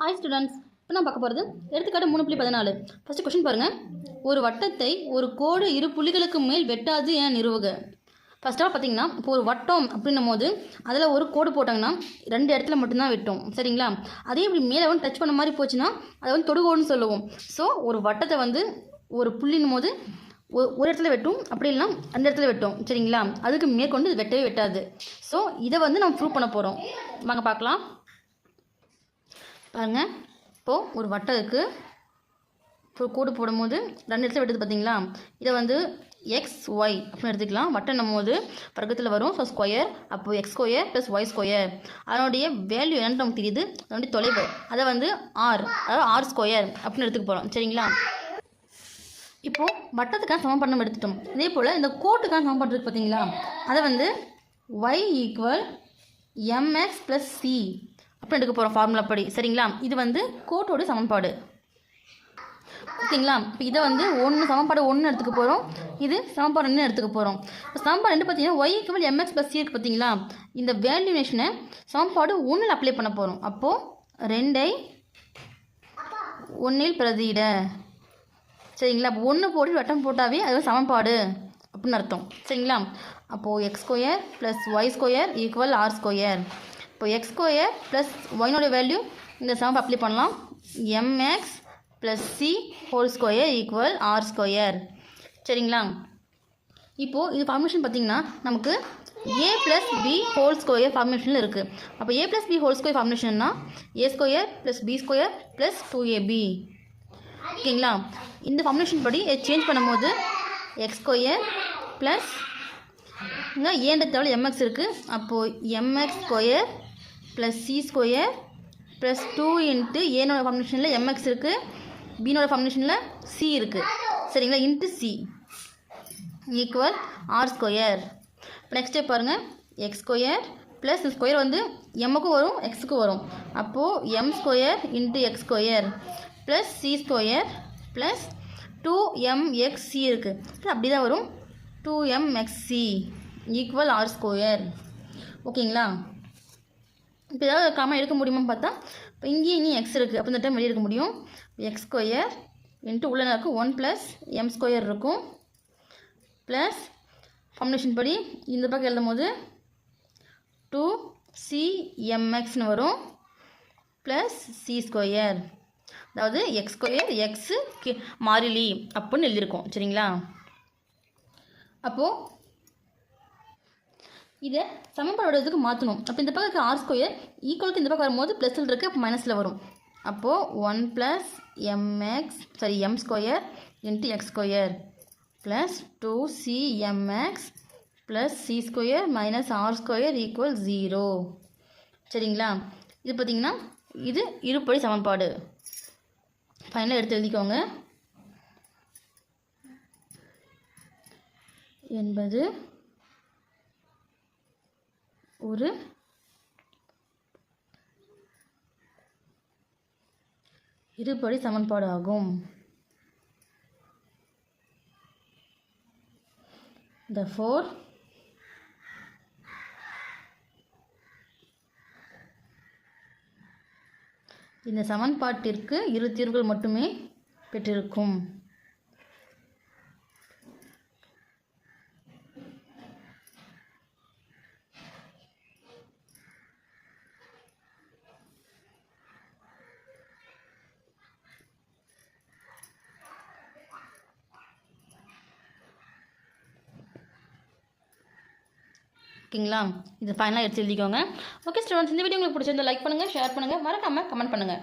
Hi students இப்போ நான் பார்க்க போகிறது எடுத்துக்காட்டு மூணு புள்ளி பதினாலு. ஃபஸ்ட்டு கொஷின் பாருங்கள் ஒரு வட்டத்தை ஒரு கோடு இரு புள்ளிகளுக்கு மேல் வெட்டாது என நிறுவுக. ஃபஸ்ட் ஆஃப் பார்த்தீங்கன்னா இப்போ ஒரு வட்டம் அப்படின்னும் போது அதில் ஒரு கோடு போட்டாங்கன்னா ரெண்டு இடத்துல மட்டும்தான் வெட்டும். சரிங்களா? அதே இப்படி மேலே வந்து டச் பண்ண மாதிரி போச்சுன்னா அதை வந்து தொடுகோடுன்னு சொல்லுவோம். ஸோ ஒரு வட்டத்தை வந்து ஒரு புள்ளின்னும் போது ஒ- ஒரு இடத்துல வெட்டும். அப்படி இல்லைனா அந்த இடத்துல வெட்டும். சரிங்களா? அதுக்கு மேற்கொண்டு வெட்டவே வெட்டாது. ஸோ இதை வந்து நம்ம ப்ரூவ் பண்ண போகிறோம் வாங்க பார்க்கலாம். பாருங்கள் இப்போது ஒரு வட்டம் இருக்குது இப்போ கோடு போடும்போது ரெண்டு இடத்துல விட்டது பார்த்தீங்களா இதை வந்து எக்ஸ் ஒய் அப்படின்னு எடுத்துக்கலாம். வட்டம் போது பக்கத்தில் வரும். ஸோ ஸ்கொயர் அப்போது x square plus y square அதனுடைய வேல்யூ என்னன்னு நமக்கு தெரியுது. அதனுடைய தொலைவு அதை வந்து ஆர் அதாவது ஆர் ஸ்கொயர் அப்படின்னு எடுத்துக்க போகிறோம் சரிங்களா? இப்போது வட்டத்துக்கான சமன்பாடு எடுத்துட்டோம். இதே போல் இந்த கோட்டுக்கான சமன்பாடு இருக்குது பார்த்தீங்களா அதை வந்து y equal m x plus c அப்புறம் எடுக்க போகிறோம் ஃபார்முலா படி. சரிங்களா? இது வந்து கோட்டோட சமன்பாடு. ஓகேங்களா இப்போ இதை வந்து ஒன்று சமன்பாடு ஒன்று எடுத்துக்க போகிறோம் இது சமன்பாடு ரெண்டு எடுத்துக்க போகிறோம் இப்போ சமன்பாடு ரெண்டு பார்த்தீங்கன்னா y equal m x plus c இருக்குது பார்த்தீங்களா? இந்த வேல்யூனேஷனை சமன்பாடு ஒன்றில் அப்ளை பண்ண போகிறோம் அப்போது ரெண்டை ஒன்றில் பிரதியிட. சரிங்களா? அப்போ ஒன்று போட்டு வட்டம் போட்டாவே அது சமன்பாடு அப்படின்னு அர்த்தம். சரிங்களா? அப்போது x square plus y square equal r square இப்போ எக்ஸ் ஸ்கொயர் ப்ளஸ் ஒய்னோட வேல்யூ இந்த சமம் அப்ளை பண்ணலாம். M x plus c whole square equal r square சரிங்களா? இப்போது இது ஃபார்மேஷன் பார்த்திங்கன்னா நமக்கு a plus b whole square ஃபார்மேஷனில் இருக்குது அப்போ a plus b whole square ஃபார்மேஷன்னா a square plus b square plus two a b ஓகேங்களா? இந்த ஃபார்முலேஷன் படி சேஞ்ச் பண்ணும்போது எக்ஸ் ஸ்கொயர் ப்ளஸ் இங்கே ஏன்ற தவிர எம்எக்ஸ் இருக்குது அப்போது m x square plus c square plus two into ஏனோட காம்பினேஷனில் எம்எக்ஸ் இருக்குது பீனோட காம்பினேஷனில் சி இருக்குது சரிங்களா? Into c equal r square இப்போ நெக்ஸ்ட் ஸ்டெப் பாருங்கள் எக்ஸ் ஸ்கொயர் ப்ளஸ் ஸ்கொயர் வந்து எம்முக்கும் வரும் எக்ஸுக்கும் வரும். அப்போது m square into x square plus c square plus two m x c இருக்குது அப்படி தான் வரும். Two m x c equal r square ஓகேங்களா இப்போ ஏதாவது காமன் எடுக்க முடியுமான்னு பார்த்தா இப்போ இங்கேயும் இங்கேயும் எக்ஸ் இருக்குது அப்போ இந்த டைம் வெளியே எடுக்க முடியும். எக்ஸ் ஸ்கொயர் இன்ட்டு உள்ள இருக்கும் ஒன் ப்ளஸ் எம் ஸ்கொயர் இருக்கும். ப்ளஸ் ஃபார்முலேஷன் படி இந்த பக்கம் எழுதும் போது டூ சி எம்எக்ஸ்னு வரும். ப்ளஸ் சி ஸ்கொயர் அதாவது எக்ஸ் ஸ்கொயர் எக்ஸு மாறிலி அப்படின்னு எழுதியிருக்கோம். சரிங்களா? அப்போது இதை சமன்பாடுறதுக்கு மாற்றணும். அப்போ இந்த பக்கம் இருக்க ஆர் ஸ்கொயர் ஈக்குவலுக்கு இந்த பக்கம் வரும்போது ப்ளஸில் இருக்குது அப்போ மைனஸில் வரும். அப்போது one plus m x sorry m square into x square plus two c m x plus c square minus r square equal zero சரிங்களா? இது பார்த்திங்கன்னா இது இருப்படி சமன்பாடு. ஃபைனலாக எடுத்து எழுதிக்கோங்க. என்பது ஒரு இருபடி சமன்பாடு ஆகும். Therefore இந்த சமன்பாட்டிற்கு இரு தீர்வுகள் மட்டுமே பெற்றிருக்கும். ஓகேங்களா? இது ஃபைனலாக எடுத்து எழுதிக்கோங்க. ஓகே ஸ்டூடெண்ட்ஸ் இந்த வீடியோ உங்களுக்கு பிடிச்சிருந்தா லைக் பண்ணுங்கள் ஷேர் பண்ணுங்கள் மறக்காமல் கமெண்ட் பண்ணுங்கள்